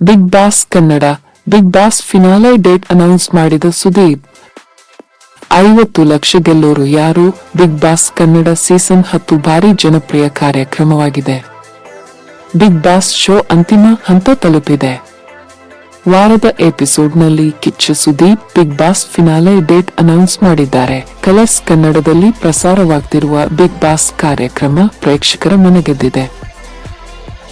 Bigg Boss Kannada, Bigg Boss finale date announce ಮಾಡಿದ ಸುದೀಪ್. ಐವತ್ತು ಲಕ್ಷ ಗೆಲ್ಲೋರು ಯಾರು? ಬಿಗ್ ಬಾಸ್ ಕನ್ನಡ ಸೀಸನ್ ಹತ್ತು ಭಾರಿ ಜನಪ್ರಿಯ ಕಾರ್ಯಕ್ರಮವಾಗಿದೆ. ಬಿಗ್ ಬಾಸ್ ಶೋ ಅಂತಿಮ ಹಂತ ತಲುಪಿದೆ. ವಾರದ ಎಪಿಸೋಡ್ನಲ್ಲಿ Kichcha Sudeep Bigg Boss finale date announce ಮಾಡಿದ್ದಾರೆ. ಕಲರ್ಸ್ ಕನ್ನಡದಲ್ಲಿ ಪ್ರಸಾರವಾಗ್ತಿರುವ ಬಿಗ್ ಬಾಸ್ ಕಾರ್ಯಕ್ರಮ ಪ್ರೇಕ್ಷಕರ ಮನಗೆದ್ದಿದೆ.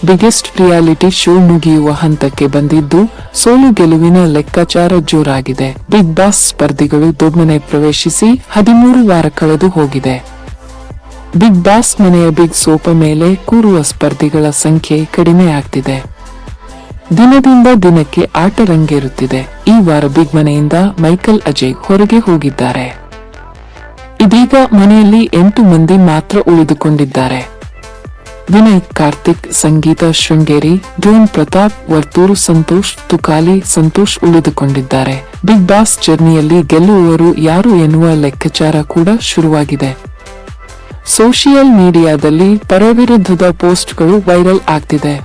ಬಿಗ್ಗೆಸ್ಟ್ ರಿಯಾಲಿಟಿ ಶೋ ಮುಗಿಯುವ ಹಂತಕ್ಕೆ ಬಂದಿದ್ದು, ಸೋಲು ಗೆಲುವಿನ ಲೆಕ್ಕಾಚಾರ ಜೋರಾಗಿದೆ. ಬಿಗ್ ಬಾಸ್ ಸ್ಪರ್ಧಿಗಳು ದೊಡ್ಮನೆ ಪ್ರವೇಶಿಸಿ ಹದಿಮೂರು ವಾರ ಕಳೆದು ಹೋಗಿದೆ. ಬಿಗ್ ಬಾಸ್ ಮನೆಯ ಬಿಗ್ ಸೋಪ ಮೇಲೆ ಕೂರುವ ಸ್ಪರ್ಧಿಗಳ ಸಂಖ್ಯೆ ಕಡಿಮೆ ಆಗ್ತಿದೆ. ದಿನದಿಂದ ದಿನಕ್ಕೆ ಆಟ ರಂಗೇರುತ್ತಿದೆ. ಈ ವಾರ ಬಿಗ್ ಮನೆಯಿಂದ ಮೈಕಲ್ ಅಜಯ್ ಹೊರಗೆ ಹೋಗಿದ್ದಾರೆ. ಇದೀಗ ಮನೆಯಲ್ಲಿ ಎಂಟು ಮಂದಿ ಮಾತ್ರ ಉಳಿದುಕೊಂಡಿದ್ದಾರೆ. ವಿನಯ್, ಕಾರ್ತಿಕ್, ಸಂಗೀತ, ಶೃಂಗೇರಿ ಡ್ರೋನ್ ಪ್ರತಾಪ್, ವರ್ತೂರು ಸಂತೋಷ್, ತುಕಾಲಿ ಸಂತೋಷ್ ಉಳಿದುಕೊಂಡಿದ್ದಾರೆ. ಬಿಗ್ ಬಾಸ್ ಜರ್ನಿಯಲ್ಲಿ ಗೆಲ್ಲುವವರು ಯಾರು ಎನ್ನುವ ಲೆಕ್ಕಾಚಾರ ಕೂಡ ಶುರುವಾಗಿದೆ. ಸೋಷಿಯಲ್ ಮೀಡಿಯಾದಲ್ಲಿ ಪರವಿರುದ್ಧದ ಪೋಸ್ಟ್ಗಳು ವೈರಲ್ ಆಗ್ತಿದೆ.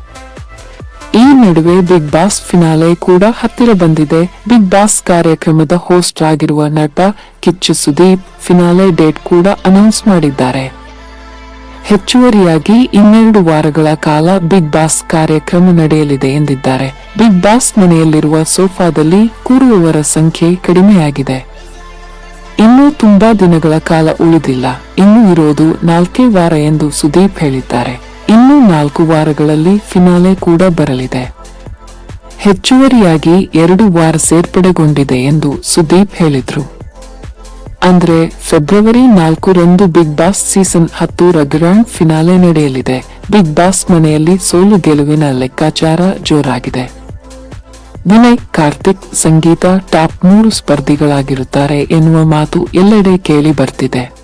ಈ ನಡುವೆ ಬಿಗ್ ಬಾಸ್ ಫಿನಾಲೆ ಕೂಡ ಹತ್ತಿರ ಬಂದಿದೆ. ಬಿಗ್ ಬಾಸ್ ಕಾರ್ಯಕ್ರಮದ ಹೋಸ್ಟ್ ಆಗಿರುವ ನಟ ಕಿಚ್ಚು ಸುದೀಪ್ ಫಿನಾಲೆ ಡೇಟ್ ಕೂಡ ಅನೌನ್ಸ್ ಮಾಡಿದ್ದಾರೆ. ಹೆಚ್ಚುವರಿಯಾಗಿ ಇನ್ನೆರಡು ವಾರಗಳ ಕಾಲ ಬಿಗ್ ಬಾಸ್ ಕಾರ್ಯಕ್ರಮ ನಡೆಯಲಿದೆ ಎಂದಿದ್ದಾರೆ. ಬಿಗ್ ಬಾಸ್ ಮನೆಯಲ್ಲಿರುವ ಸೋಫಾದಲ್ಲಿ ಕೂರುವವರ ಸಂಖ್ಯೆ ಕಡಿಮೆಯಾಗಿದೆ. ಇನ್ನೂ ತುಂಬಾ ದಿನಗಳ ಕಾಲ ಉಳಿದಿಲ್ಲ. ಇನ್ನು ಇರೋದು ನಾಲ್ಕೇ ವಾರ ಎಂದು ಸುದೀಪ್ ಹೇಳಿದ್ದಾರೆ. ಇನ್ನು ನಾಲ್ಕು ವಾರಗಳಲ್ಲಿ ಫಿನಾಲೆ ಕೂಡ ಬರಲಿದೆ. ಹೆಚ್ಚುವರಿಯಾಗಿ ಎರಡು ವಾರ ಸೇರ್ಪಡೆಗೊಂಡಿದೆ ಎಂದು ಸುದೀಪ್ ಹೇಳಿದ್ರು. ಅಂದ್ರೆ ಫೆಬ್ರವರಿ ನಾಲ್ಕರಂದು ಬಿಗ್ ಬಾಸ್ ಸೀಸನ್ ಹತ್ತು ಗ್ರ್ಯಾಂಡ್ ಫಿನಾಲೆ ನಡೆಯಲಿದೆ. ಬಿಗ್ ಬಾಸ್ ಮನೆಯಲ್ಲಿ ಸೋಲು ಗೆಲುವಿನ ಲೆಕ್ಕಾಚಾರ ಜೋರಾಗಿದೆ. ವಿನಯ್, ಕಾರ್ತಿಕ್, ಸಂಗೀತ ಟಾಪ್ ಮೂರು ಸ್ಪರ್ಧಿಗಳಾಗಿರುತ್ತಾರೆ ಎನ್ನುವ ಮಾತು ಎಲ್ಲೆಡೆ ಕೇಳಿ ಬರ್ತಿದೆ.